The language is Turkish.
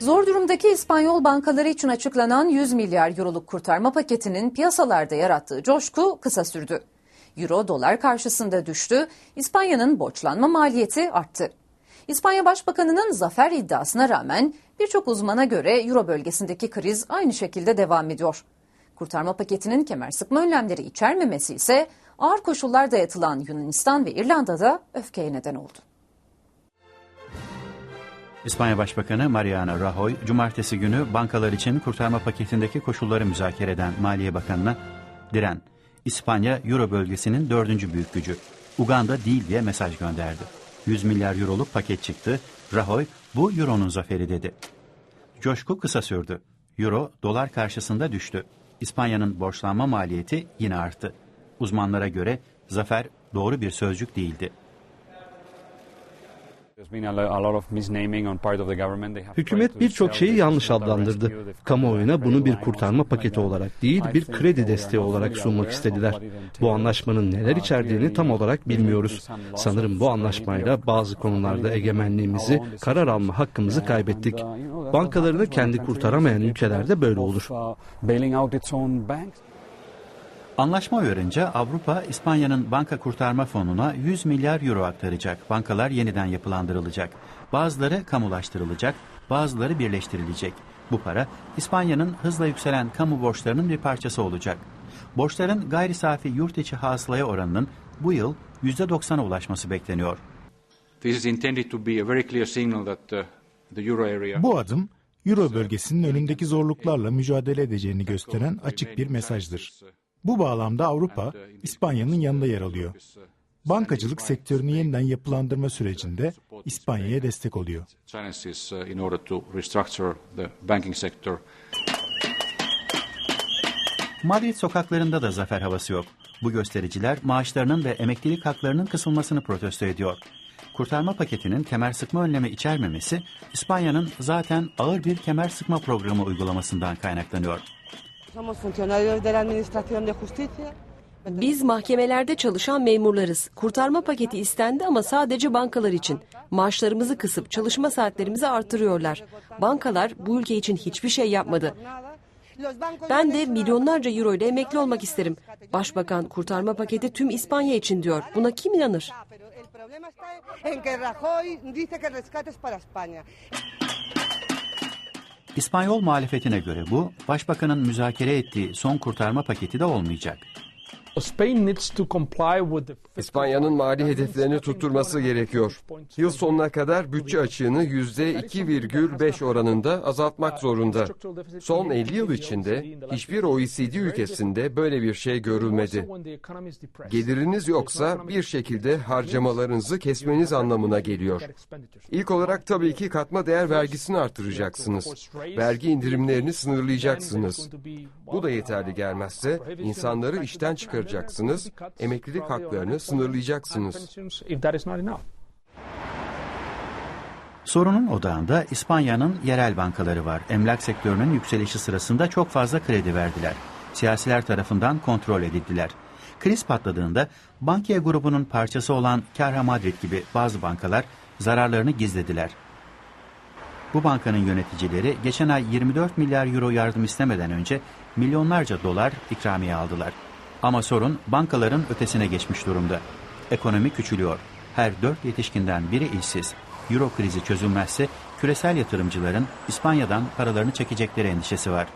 Zor durumdaki İspanyol bankaları için açıklanan 100 milyar euroluk kurtarma paketinin piyasalarda yarattığı coşku kısa sürdü. Euro dolar karşısında düştü, İspanya'nın borçlanma maliyeti arttı. İspanya Başbakanı'nın zafer iddiasına rağmen birçok uzmana göre Euro bölgesindeki kriz aynı şekilde devam ediyor. Kurtarma paketinin kemer sıkma önlemleri içermemesi ise ağır koşullar dayatılan Yunanistan ve İrlanda'da öfkeye neden oldu. İspanya Başbakanı Mariano Rajoy, cumartesi günü bankalar için kurtarma paketindeki koşulları müzakere eden Maliye Bakanı'na diren, İspanya Euro bölgesinin dördüncü büyük gücü, Uganda değil diye mesaj gönderdi. 100 milyar euroluk paket çıktı, Rajoy bu Euro'nun zaferi dedi. Coşku kısa sürdü. Euro dolar karşısında düştü. İspanya'nın borçlanma maliyeti yine arttı. Uzmanlara göre zafer doğru bir sözcük değildi. Hükümet birçok şeyi yanlış adlandırdı. Kamuoyuna bunu bir kurtarma paketi olarak değil, bir kredi desteği olarak sunmak istediler. Bu anlaşmanın neler içerdiğini tam olarak bilmiyoruz. Sanırım bu anlaşmayla bazı konularda egemenliğimizi, karar alma hakkımızı kaybettik. Bankalarını kendi kurtaramayan ülkelerde böyle olur. Anlaşma uyarınca Avrupa, İspanya'nın banka kurtarma fonuna 100 milyar euro aktaracak. Bankalar yeniden yapılandırılacak. Bazıları kamulaştırılacak, bazıları birleştirilecek. Bu para İspanya'nın hızla yükselen kamu borçlarının bir parçası olacak. Borçların gayri safi yurt içi hasılaya oranının bu yıl %90'a ulaşması bekleniyor. This is intended to be a very clear signal that uh, the euro area Bu adım Euro bölgesinin önündeki zorluklarla mücadele edeceğini gösteren açık bir mesajdır. Bu bağlamda Avrupa, İspanya'nın yanında yer alıyor. Bankacılık sektörünü yeniden yapılandırma sürecinde İspanya'ya destek oluyor. uh. Madrid sokaklarında da zafer havası yok. Bu göstericiler maaşlarının ve emeklilik haklarının kısılmasını protesto ediyor. Kurtarma paketinin kemer sıkma önlemi içermemesi, İspanya'nın zaten ağır bir kemer sıkma programı uygulamasından kaynaklanıyor. Biz mahkemelerde çalışan memurlarız. Kurtarma paketi istendi ama sadece bankalar için. Maaşlarımızı kısıp çalışma saatlerimizi artırıyorlar. Bankalar bu ülke için hiçbir şey yapmadı. Ben de milyonlarca euro ile emekli olmak isterim. Başbakan kurtarma paketi tüm İspanya için diyor. Buna kim inanır? İspanyol muhalefetine göre bu, başbakanın müzakere ettiği son kurtarma paketi de olmayacak. İspanya'nın mali hedeflerini tutturması gerekiyor. Yıl sonuna kadar bütçe açığını %2,5 oranında azaltmak zorunda. Son 50 yıl içinde hiçbir OECD ülkesinde böyle bir şey görülmedi. Geliriniz yoksa bir şekilde harcamalarınızı kesmeniz anlamına geliyor. İlk olarak tabii ki katma değer vergisini artıracaksınız. Vergi indirimlerini sınırlayacaksınız. Bu da yeterli gelmezse insanları işten çıkaracaksınız, emeklilik haklarını sınırlayacaksınız. Sorunun odağında İspanya'nın yerel bankaları var. Emlak sektörünün yükselişi sırasında çok fazla kredi verdiler. Siyasiler tarafından kontrol edildiler. Kriz patladığında Bankia grubunun parçası olan Caja Madrid gibi bazı bankalar zararlarını gizlediler. Bu bankanın yöneticileri geçen ay 24 milyar euro yardım istemeden önce milyonlarca dolar ikramiye aldılar. Ama sorun bankaların ötesine geçmiş durumda. Ekonomi küçülüyor. Her dört yetişkinden biri işsiz. Euro krizi çözülmezse küresel yatırımcıların İspanya'dan paralarını çekecekleri endişesi var.